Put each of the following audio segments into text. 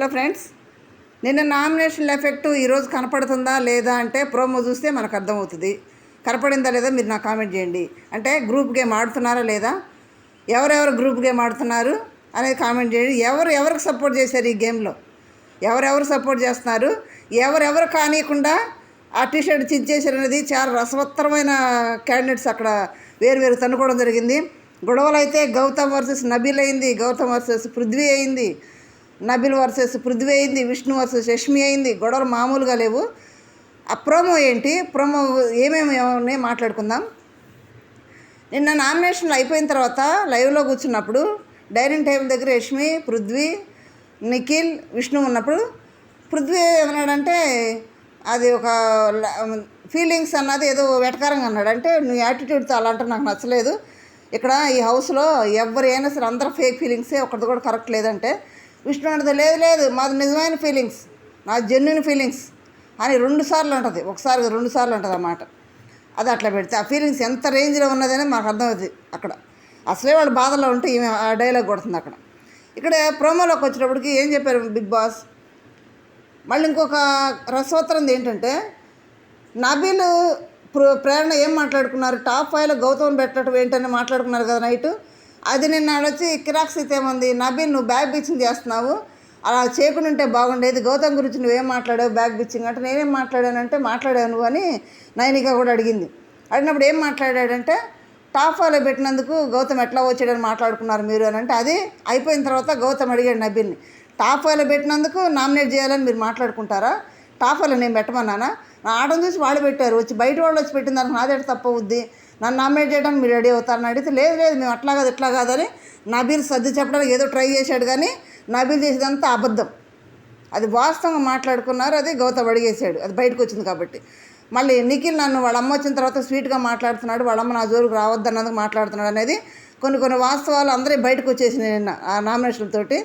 Hello friends నిన్న nomination effect ఈరోజు కనపడుతుందా లేదా అంటే ప్రోమో చూస్తే మనకు అర్థమవుతుంది. కనపడిందా లేదా మీరు నాకు కామెంట్ చేయండి. అంటే గ్రూప్ గేమ్ ఆడుతున్నారా లేదా? ఎవరెవరు గ్రూప్ గేమ్ ఆడుతున్నారు అనేది కామెంట్ చేయండి. ఎవరు ఎవరికి సపోర్ట్ చేశారు ఈ గేమ్లో ఎవరెవరు సపోర్ట్ చేస్తున్నారు? ఎవరెవరు కానియకుండా ఆ టీషర్ట్ చించేశారు అనేది చాలా రసవత్తరమైన క్యాండిడేట్స్ అక్కడ వేరు వేరు తన్నుకోవడం జరిగింది. గొడవలు అయితే గౌతమ్ వర్సెస్ నబీల్ అయింది గౌతమ్ వర్సెస్ పృథ్వీ అయింది నబిల్ వర్సెస్ పృథ్వీ అయింది విష్ణు వర్సెస్ యష్మి అయింది గొడవలు మామూలుగా లేవు. ఆ ప్రోమో ఏంటి? ప్రోమో ఏమేమి ఉన్నాయి మాట్లాడుకుందాం. నిన్న నామినేషన్లు అయిపోయిన తర్వాత లైవ్లో కూర్చున్నప్పుడు డైనింగ్ టేబుల్ దగ్గర యష్మి పృథ్వీ నిఖిల్ విష్ణు ఉన్నప్పుడు పృథ్వీ ఏమన్నాడంటే అది ఒక ఫీలింగ్స్ అన్నది ఏదో వెటకారంగా అన్నాడు. అంటే నీ యాటిట్యూడ్తో అలా అంటే నాకు నచ్చలేదు. ఇక్కడ ఈ హౌస్లో ఎవరు అయినా సరే అందరూ ఫేక్ ఫీలింగ్సే ఒకటి కూడా కరెక్ట్ లేదంటే విష్ణు అంటే లేదు లేదు. మాది నిజమైన ఫీలింగ్స్ నా జెన్యున్ ఫీలింగ్స్ అని రెండు సార్లు ఉంటుంది ఒకసారి రెండు సార్లు ఉంటుంది అన్నమాట అది అట్లా పెడితే ఆ ఫీలింగ్స్ ఎంత రేంజ్లో ఉన్నదని మాకు అర్థమవుతుంది అక్కడ. అసలే వాళ్ళు బాధలో ఉంటే ఈమె ఆ డైలాగ్ కొడుతుంది అక్కడ. ఇక్కడ ప్రోమోలోకి వచ్చేటప్పటికి ఏం చెప్పారు బిగ్ బాస్? మళ్ళీ ఇంకొక రసవత్తరం ఏంటంటే నబీలు ప్రేరణ ఏం మాట్లాడుకున్నారు? టాప్ ఫైవ్లో గౌతమ్ పెట్టడం ఏంటని మాట్లాడుకున్నారు కదా నైట్. అది నిన్న వచ్చి కిరాక్ సీత ఏమంది? నబీల్ నువ్వు బ్యాగ్ బిచ్చింగ్ చేస్తున్నావు. అలా చేయకుండా ఉంటే బాగుండేది. గౌతమ్ గురించి నువ్వేం మాట్లాడావు? బ్యాగ్ బిచ్చింగ్ అంటే నేనేం మాట్లాడానంటే మాట్లాడావు నువ్వు అని నైనిక కూడా అడిగింది. అడిగినప్పుడు ఏం మాట్లాడాడంటే టాప్ ఫాలో పెట్టినందుకు గౌతమ్ ఎట్లా వచ్చాడని మాట్లాడుకున్నారు మీరు అని అంటే అది అయిపోయిన తర్వాత గౌతమ్ అడిగాడు నబీల్ని టాప్ ఫైవ్లో పెట్టినందుకు నామినేట్ చేయాలని మీరు మాట్లాడుకుంటారా? టాప్ ఫైవ్లో నేను పెట్టమన్నానా? నా ఆటను చూసి వాళ్ళు పెట్టారు. వచ్చి బయట వాళ్ళు వచ్చి పెట్టిన దానికి నాదే తప్ప అవుద్ది నన్ను నామినేట్ చేయడానికి మీరు రెడీ అవుతారని అడిగితే లేదు లేదు మేము అట్లా కాదు ఇట్లా కాదని నబీల్ సర్ది చెప్పడానికి ఏదో ట్రై చేశాడు కానీ నబీల్ చేసేదంతా అబద్ధం. అది వాస్తవంగా మాట్లాడుకున్నారు అది గౌతమ్ అడిగేశాడు. అది బయటకు వచ్చింది కాబట్టి. మళ్ళీ నిఖిల్ నన్ను వాళ్ళ అమ్మ వచ్చిన తర్వాత స్వీట్గా మాట్లాడుతున్నాడు వాళ్ళ అమ్మ నా జోరుకు రావద్దన్నందుకు మాట్లాడుతున్నాడు అనేది కొన్ని కొన్ని వాస్తవాలు అందరూ బయటకు వచ్చేసినాయి నిన్న ఆ నామినేషన్లతోటి.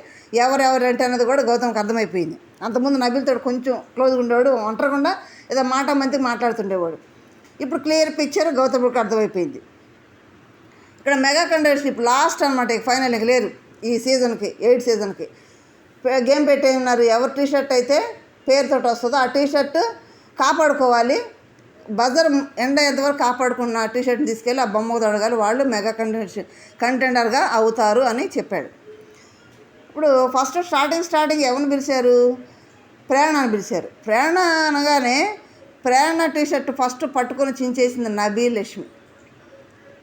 ఎవరెవరు అంటే అనేది కూడా గౌతమ్కి అర్థమైపోయింది. అంతకుముందు నబిల్తో కొంచెం క్లోజ్గా ఉండేవాడు ఒంటరకుండా ఏదో మాట మంతికి మాట్లాడుతుండేవాడు. ఇప్పుడు క్లియర్ పిక్చర్ గౌతముడికి అర్థమైపోయింది. ఇక్కడ మెగా కండర్షిప్ లాస్ట్ అనమాట ఇక ఫైనల్ ఇక లేరు ఈ సీజన్కి ఎయిట్ సీజన్కి. గేమ్ పెట్టే ఉన్నారు టీ షర్ట్ అయితే పేరుతో వస్తుందో ఆ టీ షర్ట్ కాపాడుకోవాలి. బజర్ ఎండ ఎంతవరకు కాపాడుకున్న టీ షర్ట్ని తీసుకెళ్ళి ఆ బొమ్మకు తొడగాలి వాళ్ళు మెగా కంటెండర్ కంటెండర్గా అవుతారు అని చెప్పాడు. ఇప్పుడు ఫస్ట్ స్టార్టింగ్ స్టార్టింగ్ ఎవరిని పిలిచారు? ప్రేరణ అని పిలిచారు. ప్రేరణ అనగానే ప్రేరణ టీ షర్ట్ ఫస్ట్ పట్టుకొని చించేసింది నబీల్ లక్ష్మి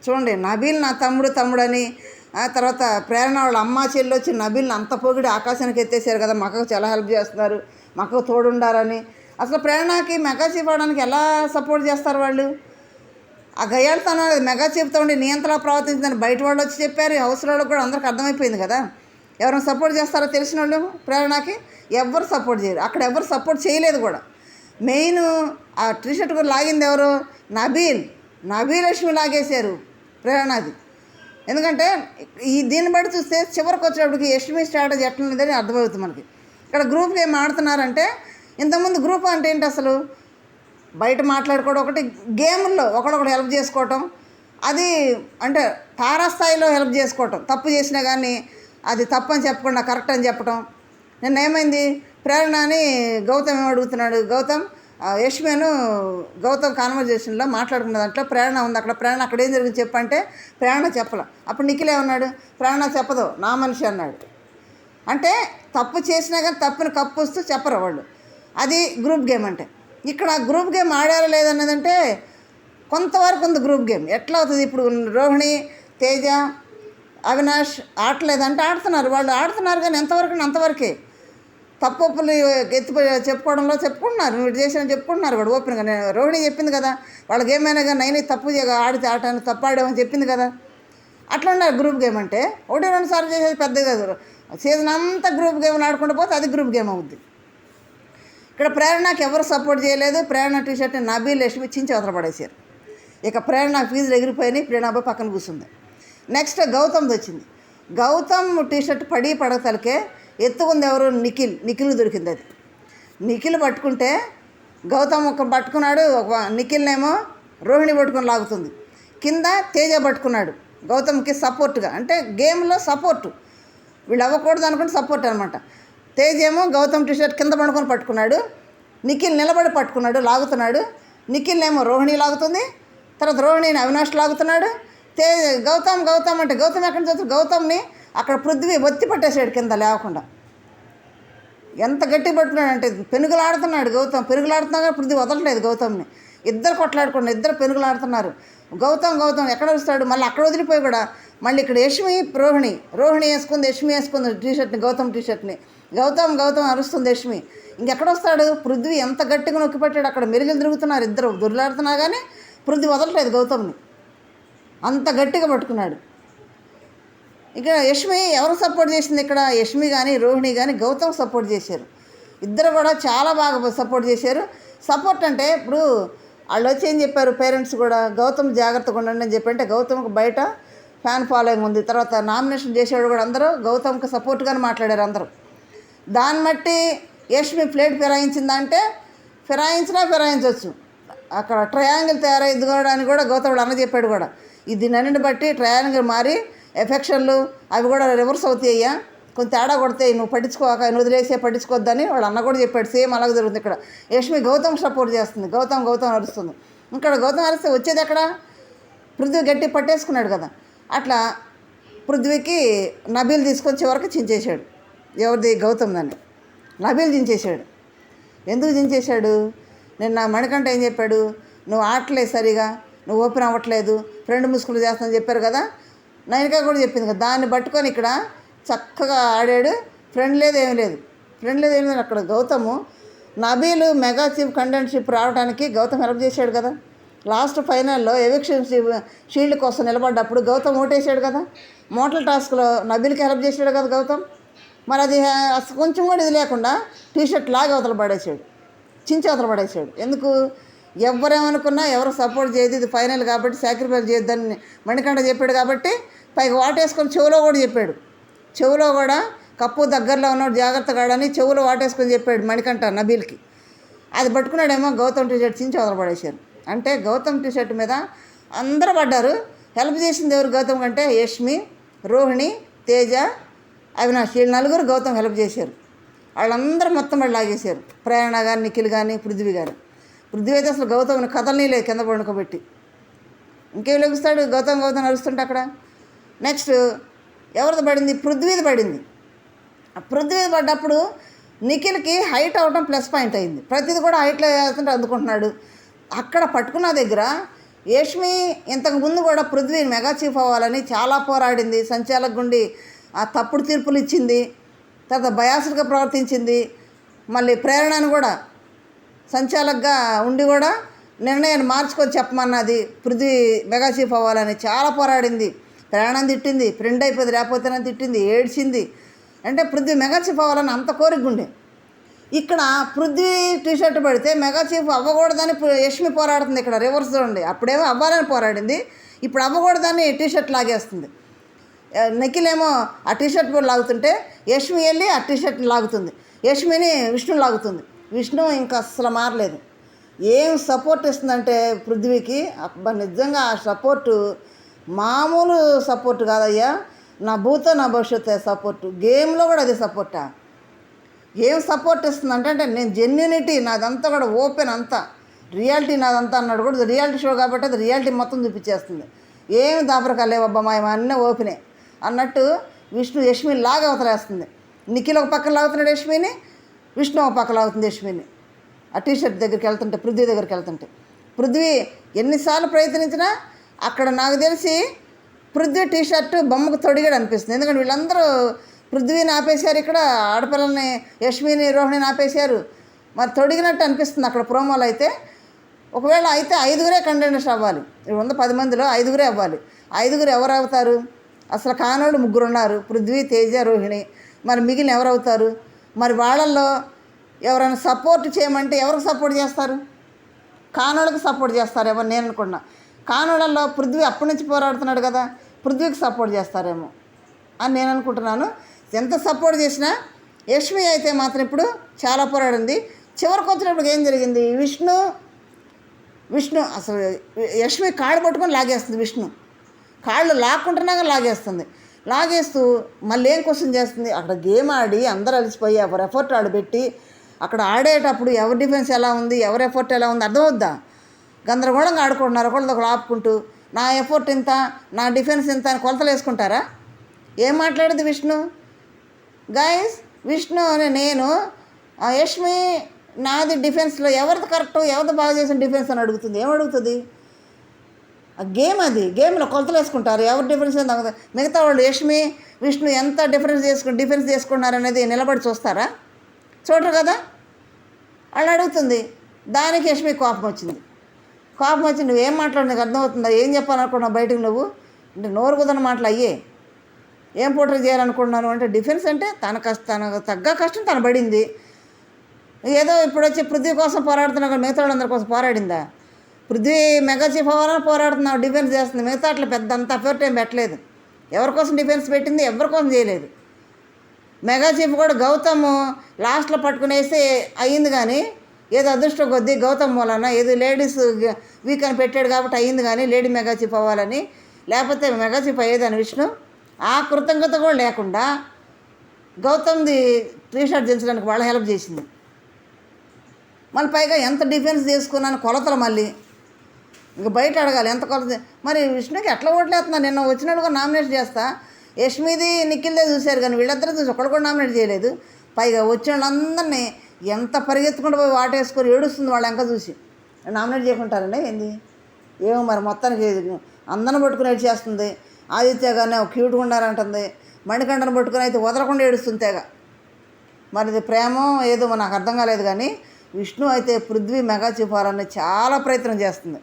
చూడండి నబీల్ నా తమ్ముడు తమ్ముడని ఆ తర్వాత ప్రేరణ వాళ్ళ అమ్మ చెల్లి వచ్చి నబీల్ని అంత పొగిడి ఆకాశానికి ఎత్తేసారు కదా మక్కకు చాలా హెల్ప్ చేస్తున్నారు మక్కకు తోడుండారని అసలు ప్రేరణకి మెగా ఇవ్వడానికి ఎలా సపోర్ట్ చేస్తారు వాళ్ళు? ఆ గయ్యాలతనం అనేది మెగా చెప్తా ఉండి నియంత్రణ ప్రవర్తించిందని బయట వాళ్ళు వచ్చి చెప్పారు హౌస్ వాళ్ళకి కూడా అందరికి అర్థమైపోయింది కదా. ఎవరైనా సపోర్ట్ చేస్తారో తెలిసిన వాళ్ళు ప్రేరణకి ఎవ్వరు సపోర్ట్ చేయరు. అక్కడ ఎవరు సపోర్ట్ చేయలేదు కూడా. మెయిన్ ఆ టీ షర్ట్ కూడా లాగింది ఎవరు? నబీల్. నబీలక్ష్మి లాగేశారు ప్రేరణది. ఎందుకంటే ఈ దీన్ని బట్టి చూస్తే చివరికి వచ్చేటప్పటికి యష్మి స్ట్రాటజీ ఎట్లా ఉందని అర్థమవుతుంది మనకి. ఇక్కడ గ్రూప్ ఏం ఆడుతున్నారంటే ఇంతకుముందు గ్రూప్ అంటే ఏంటి అసలు? బయట మాట్లాడుకోవడం ఒకటి గేముల్లో ఒకడొకడు హెల్ప్ చేసుకోవటం. అది అంటే తారాస్థాయిలో హెల్ప్ చేసుకోవటం. తప్పు చేసినా కానీ అది తప్పు అని చెప్పకుండా కరెక్ట్ అని చెప్పటం. నిన్న ఏమైంది ప్రేరణ అని గౌతమ్ అడుగుతున్నాడు. గౌతమ్ యశ్మేను గౌతమ్ కాన్వర్జేషన్లో మాట్లాడుకున్న దాంట్లో ప్రేరణ ఉంది. అక్కడ ప్రేరణ అక్కడ ఏం జరిగింది చెప్పంటే ప్రేరణ చెప్పలే. అప్పుడు నిఖిల్ ఏమన్నాడు? ప్రేరణ చెప్పదు నా మనిషి అన్నాడు. అంటే తప్పు చేసినా కానీ తప్పుని కప్పుస్తూ చెప్పరు వాళ్ళు. అది గ్రూప్ గేమ్ అంటే. ఇక్కడ గ్రూప్ గేమ్ ఆడారా లేదన్నదంటే కొంతవరకు ఉంది గ్రూప్ గేమ్. ఎట్లా అవుతుంది ఇప్పుడు రోహిణి తేజ అవినాష్ ఆడలేదంటే ఆడుతున్నారు. వాళ్ళు ఆడుతున్నారు కానీ ఎంతవరకు అంతవరకే. తప్పప్పులు ఎత్తి చెప్పుకోవడంలో చెప్పుకుంటున్నారు. నువ్వు చేసిన చెప్పుకుంటున్నారు కూడా ఓపెన్గా. నేను రోహిణి చెప్పింది కదా వాళ్ళకి ఏమైనా కానీ నైని తప్పు ఆడితే ఆటాన్ని తప్పు ఆడామని చెప్పింది కదా. అట్లా ఉన్నారు గ్రూప్ గేమ్ అంటే. ఒకటి రెండు సార్లు చేసేది పెద్దది కదా. సీజన్ అంతా గ్రూప్ గేమ్ ఆడుకుంటూ పోతే అది గ్రూప్ గేమ్ అవుద్ది. ఇక్కడ ప్రేరణకి ఎవరు సపోర్ట్ చేయలేదు. ప్రేరణ టీ షర్ట్ నబీ లక్ష్మి చించి అవతల ఇక ప్రేరణ ఫీజులు ఎగిరిపోయినాయి. ప్రేరణ పక్కన కూర్చుంది నెక్స్ట్ గౌతమ్ది వచ్చింది. గౌతమ్ టీ షర్ట్ పడి పడతలకే ఎత్తుకుంది ఎవరు? నిఖిల్. నిఖిల్ దొరికింది అది. నిఖిల్ పట్టుకుంటే గౌతమ్ ఒక పట్టుకున్నాడు ఒక నిఖిల్నేమో రోహిణి పట్టుకొని లాగుతుంది. కింద తేజ పట్టుకున్నాడు గౌతమ్కి సపోర్ట్గా. అంటే గేమ్లో సపోర్టు. వీళ్ళు అవ్వకూడదు అనుకుంటే సపోర్ట్ అనమాట తేజ్ ఏమో గౌతమ్ టీషర్ట్ కింద పడుకొని పట్టుకున్నాడు నిఖిల్ నిలబడి పట్టుకున్నాడు లాగుతున్నాడు. నిఖిల్ ఏమో రోహిణి లాగుతుంది తర్వాత రోహిణిని అవినాష్ లాగుతున్నాడు. తే గౌతమ్ గౌతమ్ అంటే గౌతమ్ ఎక్కడి నుంచి గౌతమ్ని అక్కడ పృథ్వీ ఒత్తి పట్టేశాడు కింద లేకుండా ఎంత గట్టి పట్టుకున్నాడంటే పెనుగులాడుతున్నాడు గౌతమ్. పెరుగులాడుతున్నా కానీ పృథ్వీ వదలట్లేదు గౌతమ్ని. ఇద్దరు కొట్లాడుకుండా ఇద్దరు పెనుగులాడుతున్నారు. గౌతమ్ గౌతమ్ ఎక్కడ వస్తాడు? మళ్ళీ అక్కడ వదిలిపోయి కూడా మళ్ళీ ఇక్కడ యష్మి రోహిణి. రోహిణి వేసుకుంది యష్మి వేసుకుంది టీషర్ట్ని గౌతమ్ టీషర్ట్ని. గౌతమ్ గౌతమ్ అరుస్తుంది యష్మి. ఇంకెక్కడ వస్తాడు? పృథ్వీ ఎంత గట్టిగా నొక్కిపెట్టాడు అక్కడ మెరుగులు తిరుగుతున్నారు. ఇద్దరు దొరిలాడుతున్నా కానీ పృథ్వీ వదలట్లేదు గౌతమ్ని. అంత గట్టిగా పట్టుకున్నాడు. ఇక్కడ యష్మి ఎవరు సపోర్ట్ చేసింది ఇక్కడ? యష్మి కానీ రోహిణి కానీ గౌతమ్ సపోర్ట్ చేశారు. ఇద్దరు కూడా చాలా బాగా సపోర్ట్ చేశారు. సపోర్ట్ అంటే ఇప్పుడు వాళ్ళు వచ్చి ఏం చెప్పారు? పేరెంట్స్ కూడా గౌతమ్ జాగ్రత్తగా ఉండండి అని చెప్పి అంటే గౌతమ్కి బయట ఫ్యాన్ ఫాలోయింగ్ ఉంది. తర్వాత నామినేషన్ చేసేవాడు కూడా అందరూ గౌతమ్కి సపోర్ట్గానే మాట్లాడారు అందరూ. దాన్ని బట్టి యష్మి ప్లేట్ ఫిరాయించిందంటే ఫిరాయించినా ఫిరాయించవచ్చు అక్కడ ట్రయాంగిల్ తయారైంది కూడా అని కూడా గౌతముడు అన్న చెప్పాడు కూడా. ఇది నన్నిని బట్టి ట్రయాంగిల్ మారి ఎఫెక్షన్లు అవి కూడా రివర్స్ అవుతాయ్యా. కొంచెం తేడా కొడితే నువ్వు పట్టించుకోక నువ్వు వదిలేసే పట్టించుకోవద్దని వాడు అన్న కూడా చెప్పాడు సేమ్ అలాగే జరుగుతుంది ఇక్కడ. యష్మి గౌతమ్ సపోర్ట్ చేస్తుంది గౌతమ్ గౌతమ్ అరుస్తుంది. ఇక్కడ గౌతమ్ అరిస్తే వచ్చేది ఎక్కడ? పృథ్వీ గట్టి పట్టేసుకున్నాడు కదా. అట్లా పృథ్వీకి నబీల్ తీసుకొని చివరికి చించేశాడు. ఎవరిది? గౌతమ్ దాన్ని. నబీల్ చించేశాడు. ఎందుకు చించేశాడు? నిన్న మణికంఠ ఏం చెప్పాడు? నువ్వు ఆటలేదు సరిగా నువ్వు ఓపెన్ అవ్వట్లేదు ఫ్రెండ్ ముసుగులు చేస్తానని చెప్పారు కదా. నైనిక కూడా చెప్పింది కదా దాన్ని పట్టుకొని ఇక్కడ చక్కగా ఆడాడు. ఫ్రెండ్ లేదు ఏమీ లేదు. ఫ్రెండ్ లేదు ఏమీ లేదు. అక్కడ గౌతము నబీలు మెగా చీఫ్ కంటెంట్షిప్ రావడానికి గౌతమ్ హెల్ప్ చేశాడు కదా. లాస్ట్ ఫైనల్లో ఎవిక్షన్ షీల్డ్ కోసం నిలబడ్డప్పుడు గౌతమ్ ఓటేసాడు కదా. మోటల్ టాస్క్లో నబీల్కి హెల్ప్ చేశాడు కదా గౌతమ్. మరి అది అసలు కొంచెం కూడా ఇది లేకుండా టీషర్ట్ లాగా అవతల పడేసాడు చించి అవతల పడేసాడు ఎందుకు? ఎవరేమనుకున్నా ఎవరు సపోర్ట్ చేయదు ఇది ఫైనల్ కాబట్టి సాక్రిఫైస్ చేయొద్దని మణికంఠ చెప్పాడు కాబట్టి పైకి వాటేసుకొని చెవులో కూడా చెప్పాడు. చెవులో కూడా కప్పు దగ్గరలో ఉన్నాడు జాగ్రత్త కాడని చెవులో వాటేసుకొని చెప్పాడు మణికంఠ నబీల్కి. అది పట్టుకున్నాడేమో గౌతమ్ టీషర్ట్ చించి అవతల అంటే గౌతమ్ టీషర్ట్ మీద అందరూ పడ్డారు. హెల్ప్ చేసింది ఎవరు గౌతమ్ కంటే? యష్మి రోహిణి తేజ అవినాష్. వీళ్ళు నలుగురు గౌతమ్ హెల్ప్ చేశారు. వాళ్ళందరూ మొత్తం వాళ్ళు లాగేశారు. ప్రయాణ కానీ నిఖిల్ కానీ పృథ్వీ గారు. పృథ్వీ అయితే అసలు గౌతమ్ని కథల్ని లేదు కింద పడుకోబెట్టి. ఇంకేం లెగుస్తాడు? గౌతమ్ గౌతమ్ నడుస్తుంటే అక్కడ. నెక్స్ట్ ఎవరిది పడింది? పృథ్వీది పడింది. ఆ పృథ్వీ పడ్డప్పుడు నిఖిల్కి హైట్ అవడం ప్లస్ పాయింట్ అయింది. ప్రతిది కూడా హైట్లో వేస్తుంటే అందుకుంటున్నాడు. అక్కడ పట్టుకున్న దగ్గర యష్మి ఇంతకు ముందు కూడా పృథ్వీ మెగా చీఫ్ అవ్వాలని చాలా పోరాడింది. సంచాలక గుండి ఆ తప్పుడు తీర్పులు ఇచ్చింది. తర్వాత బయాసుడిగా ప్రవర్తించింది. మళ్ళీ ప్రేరణను కూడా సంచాలకుగా ఉండి కూడా నిర్ణయాన్ని మార్చుకొని చెప్పమన్నది పృథ్వీ మెగా చీఫ్ అవ్వాలని చాలా పోరాడింది. ప్రయాణం తిట్టింది ఫ్రెండ్ అయిపోయింది లేకపోతేనే తిట్టింది ఏడ్చింది. అంటే పృథ్వీ మెగా చీఫ్ అవ్వాలని అంత కోరిక ఉండే. ఇక్కడ పృథ్వీ టీషర్ట్ పడితే మెగా చీఫ్ అవ్వకూడదని యష్మి పోరాడుతుంది ఇక్కడ రివర్స్ చూడండి. అప్పుడేమో అవ్వాలని పోరాడింది. ఇప్పుడు అవ్వకూడదని టీషర్ట్ లాగేస్తుంది. ఆ, ఆ టీషర్ట్ కూడా లాగుతుంటే యష్మి వెళ్ళి ఆ టీషర్ట్ లాగుతుంది. యష్మిని విష్ణు లాగుతుంది. విష్ణు ఇంకా అస్సలు మారలేదు. ఏం సపోర్ట్ ఇస్తుందంటే పృథ్వీకి? అబ్బా నిజంగా ఆ సపోర్టు మామూలు సపోర్ట్ కాదయ్యా. నా భూతో నా భవిష్యత్తు సపోర్టు. గేమ్లో కూడా అది సపోర్టా? ఏం సపోర్ట్ ఇస్తుంది అంటే నేను జెన్యునిటీ నాదంతా కూడా ఓపెన్ అంతా. రియాలిటీ నాదంతా అన్నాడు కూడా రియాలిటీ షో కాబట్టి అది రియాలిటీ మొత్తం చూపించేస్తుంది. ఏమి దాపరకాలేవబ్బా మా అన్నీ ఓపెనే అన్నట్టు విష్ణు యష్మి లాగా అవతలేస్తుంది. నిఖిల్ ఒక పక్కన లాగుతున్నాడు యష్మిని విష్ణు ఒక అవుతుంది లాగుతుంది యష్మిని ఆ టీషర్ట్ దగ్గరికి వెళ్తుంటే పృథ్వీ దగ్గరికి వెళ్తుంటే. పృథ్వీ ఎన్నిసార్లు ప్రయత్నించినా అక్కడ నాకు తెలిసి పృథ్వీ టీషర్ట్ బొమ్మకు తొడిగాడు అనిపిస్తుంది. ఎందుకంటే వీళ్ళందరూ పృథ్వీని ఆపేశారు ఇక్కడ ఆడపిల్లల్ని యశ్విని రోహిణిని ఆపేశారు. మరి తొడిగినట్టు అనిపిస్తుంది అక్కడ ప్రోమోలు అయితే. ఒకవేళ అయితే ఐదుగురే కంటెండర్స్ అవ్వాలి. వంద పది మందిలో ఐదుగురే అవ్వాలి. ఐదుగురు ఎవరు అవుతారు? అసలు కానోళ్ళు ముగ్గురు ఉన్నారు పృథ్వీ తేజ రోహిణి. మరి మిగిలిన ఎవరు అవుతారు? మరి వాళ్ళల్లో ఎవరైనా సపోర్ట్ చేయమంటే ఎవరికి సపోర్ట్ చేస్తారు? కానోళ్ళకి సపోర్ట్ చేస్తారేమో నేను అనుకున్నా. కానోళ్ళల్లో పృథ్వీ అప్పటి నుంచి పోరాడుతున్నాడు కదా పృథ్వీకి సపోర్ట్ చేస్తారేమో అని నేను అనుకుంటున్నాను. ఎంత సపోర్ట్ చేసినా యష్మి అయితే మాత్రం ఇప్పుడు చాలా పోరాడింది. చివరికి వచ్చినప్పుడు ఏం జరిగింది? విష్ణు విష్ణు అసలు యష్మి కాళ్ళు పట్టుకొని లాగేస్తుంది విష్ణు. కాళ్ళు లాక్కుంటున్నాగా లాగేస్తుంది. లాగేస్తూ మళ్ళీ ఏం క్వశ్చన్ చేస్తుంది? అక్కడ గేమ్ ఆడి అందరూ అలసిపోయి ఎవరు ఎఫర్ట్ ఆడబెట్టి అక్కడ ఆడేటప్పుడు ఎవరి డిఫెన్స్ ఎలా ఉంది? ఎవరి ఎఫర్ట్ ఎలా ఉంది? అర్థమవుద్దా? గందరగోళంగా ఆడుకుంటున్నారు ఒకళ్ళు ఒకళ్ళు ఆపుకుంటూ నా ఎఫర్ట్ ఇంత నా డిఫెన్స్ ఇంత అని కొలతలు వేసుకుంటారా? ఏం మాట్లాడేది విష్ణు? గాయస్ విష్ణు అని నేను ఆ యష్మి నాది డిఫెన్స్లో ఎవరిది కరెక్ట్ ఎవరిది బాగా చేసిన డిఫెన్స్ అని అడుగుతుంది. ఏం అడుగుతుంది? గేమ్ అది గేమ్లో కొలతలు వేసుకుంటారు. ఎవరు డిఫరెన్స్ ఏందో మిగతా వాళ్ళు యష్మి విష్ణు ఎంత డిఫరెన్స్ చేసుకుని డిఫరెన్స్ చేసుకున్నారు అనేది నిలబడి చూస్తారా? చూడరు కదా? వాళ్ళు అడుగుతుంది దానికి యష్మి కోపం వచ్చింది. కోపం వచ్చి నువ్వు ఏం నీకు అర్థమవుతుందా? ఏం చెప్పాలనుకున్నావు బయటకు నువ్వు? అంటే నోరు కుదన మాటలు అయ్యే. ఏం పోటర్ చేయాలనుకున్నాను అంటే డిఫెన్స్ అంటే తన కష్ట తన తగ్గ కష్టం తను పడింది. ఏదో ఇప్పుడు వచ్చి పృథ్వీ కోసం పోరాడుతున్నా కానీ మిగతా వాళ్ళందరి కోసం పోరాడిందా? పృథ్వీ మెగా చీఫ్ అవ్వాలని పోరాడుతున్నావు డిఫెన్స్ చేస్తుంది. మిగతా అట్లా పెద్ద అంత ఎఫర్ట్ ఏం పెట్టలేదు. ఎవరి కోసం డిఫెన్స్ పెట్టింది ఎవరి కోసం చేయలేదు. మెగా చీఫ్ కూడా గౌతమ్ లాస్ట్లో పట్టుకునేసి అయ్యింది కానీ ఏదో అదృష్టం కొద్దీ గౌతమ్ మూలన ఏదో లేడీస్ వీక్ అని పెట్టాడు కాబట్టి అయ్యింది కానీ లేడీ మెగా చీఫ్ అవ్వాలని లేకపోతే మెగా చీఫ్ అయ్యేదని విష్ణు ఆ కృతజ్ఞత కూడా లేకుండా గౌతమ్ది టీ షర్ట్ వాళ్ళ హెల్ప్ చేసింది. మళ్ళీ పైగా ఎంత డిఫెన్స్ చేసుకున్నాను కొలతలు మళ్ళీ. ఇంక బయట అడగాలి ఎంత కొలత మరి విష్ణుకి ఎట్లా ఓట్లేస్తున్నా? నిన్న వచ్చినట్టుగా కూడా నామినేట్ చేస్తా. యష్మిది నిఖిల్దే చూశారు కానీ వీళ్ళిద్దరూ చూసి ఒకళ్ళు కూడా నామినేట్ చేయలేదు. పైగా వచ్చిన వాళ్ళందరినీ ఎంత పరిగెత్తుకుంటూ పోయి వాటేసుకొని ఏడుస్తుంది వాళ్ళు ఇంకా చూసి. నామినేట్ చేయకుంటారండి ఏంది? ఏమో మరి మొత్తానికి అందరం పట్టుకుని ఏడ్చేస్తుంది ఆదిత్య గారిని క్యూట్గా ఉండాలంటుంది. మణికంఠను పట్టుకుని అయితే వదలకుండా ఏడుస్తుంది తెగ. మరి ఇది ప్రేమో ఏదో నాకు అర్థం కాలేదు కానీ విష్ణు అయితే పృథ్వీ మెగా చూపాలని చాలా ప్రయత్నం చేస్తుంది.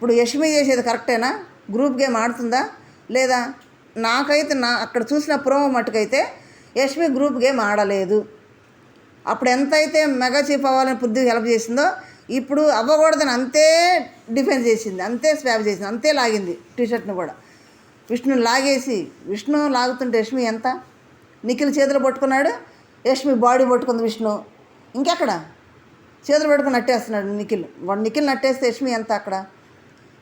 ఇప్పుడు యష్మి చేసేది కరెక్టేనా? గ్రూప్ గేమ్ ఆడుతుందా? లేదా? నాకైతే నా అక్కడ చూసిన ప్రోమో మట్టుకైతే యష్మి గ్రూప్ గేమ్ ఆడలేదు. అప్పుడు ఎంతైతే మెగా చీఫ్ అవ్వాలని పృథ్వీ హెల్ప్ చేసిందో ఇప్పుడు అవ్వకూడదని అంతే డిఫెన్స్ చేసింది అంతే స్వాప్ చేసింది అంతే లాగింది టీషర్ట్ని కూడా. విష్ణు లాగేసి విష్ణు లాగుతుంటే యష్మి ఎంత? నిఖిల్ చేతులు పట్టుకున్నాడు యష్మి బాడీ పట్టుకుంది విష్ణు. ఇంకెక్కడ? చేతులు పట్టుకుని నట్టేస్తున్నాడు నిఖిల్. వాడు నిఖిల్ నట్టేస్తే యష్మి ఎంత అక్కడ?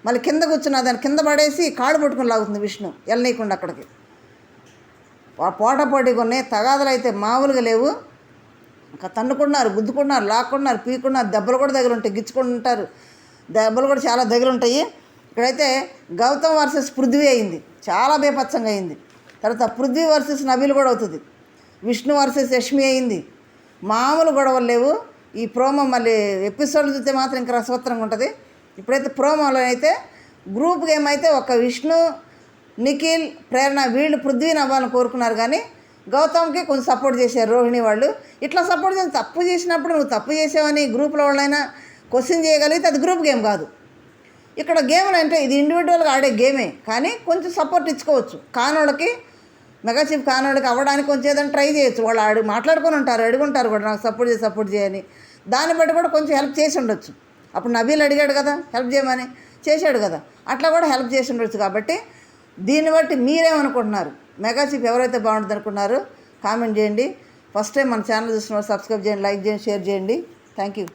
మళ్ళీ కింద కూర్చున్న దాన్ని కింద పడేసి కాళ్ళు పట్టుకుని లాగుతుంది విష్ణు వెళ్ళనీయకుండా అక్కడికి. వా- పోటా ఉన్నాయి తగాదలు అయితే మామూలుగా లేవు. ఇంకా తన్నుకున్నారు గుద్దుకున్నారు లాక్కున్నారు పీకున్నారు దెబ్బలు కూడా దగ్గర ఉంటాయి గిచ్చుకుంటారు. దెబ్బలు కూడా చాలా దగ్గర ఉంటాయి. ఇక్కడైతే గౌతమ్ వర్సెస్ పృథ్వీ అయింది చాలా బేపచ్చంగా అయింది. తర్వాత పృథ్వీ వర్సెస్ నబీలు కూడా అవుతుంది విష్ణు వర్సెస్ యష్మి అయింది. మామూలు గొడవలు లేవు. ఈ ప్రోమో మళ్ళీ ఎపిసోడ్ చూస్తే మాత్రం ఇంకా రసవత్తరంగా ఉంటుంది. ఇప్పుడైతే ప్రోమోలో అయితే గ్రూప్ గేమ్ అయితే ఒక విష్ణు నిఖిల్ ప్రేరణ వీళ్ళు పృథ్వీని అవ్వాలని కోరుకున్నారు. కానీ గౌతమ్కి కొంచెం సపోర్ట్ చేశారు రోహిణి వాళ్ళు. ఇట్లా సపోర్ట్ చేసి తప్పు చేసినప్పుడు నువ్వు తప్పు చేసావని గ్రూప్లో వాళ్ళైనా క్వశ్చన్ చేయగలిగితే అది గ్రూప్ గేమ్ కాదు. ఇక్కడ గేమ్లు అంటే ఇది ఇండివిజువల్గా ఆడే గేమే. కానీ కొంచెం సపోర్ట్ ఇచ్చుకోవచ్చు. కానోళ్ళకి మెగా చీఫ్ కానోళ్ళకి అవ్వడానికి కొంచెం ఏదైనా ట్రై చేయొచ్చు. వాళ్ళు ఆడు మాట్లాడుకొని ఉంటారు అడుగుంటారు కూడా నాకు సపోర్ట్ చేసి సపోర్ట్ చేయని దాన్ని బట్టి కూడా కొంచెం హెల్ప్ చేసి ఉండొచ్చు. అప్పుడు నబీల్ అడిగాడు కదా హెల్ప్ చేయమని? చేశాడు కదా. అట్లా కూడా హెల్ప్ చేసి ఉండొచ్చు కాబట్టి దీన్ని బట్టి మీరేమనుకుంటున్నారు? మెగా చీఫ్ ఎవరైతే బాగుంటుంది అనుకున్నారో కామెంట్ చేయండి. ఫస్ట్ టైం మన ఛానల్ చూసిన వాళ్ళు సబ్స్క్రైబ్ చేయండి లైక్ చేయండి షేర్ చేయండి. Thank you.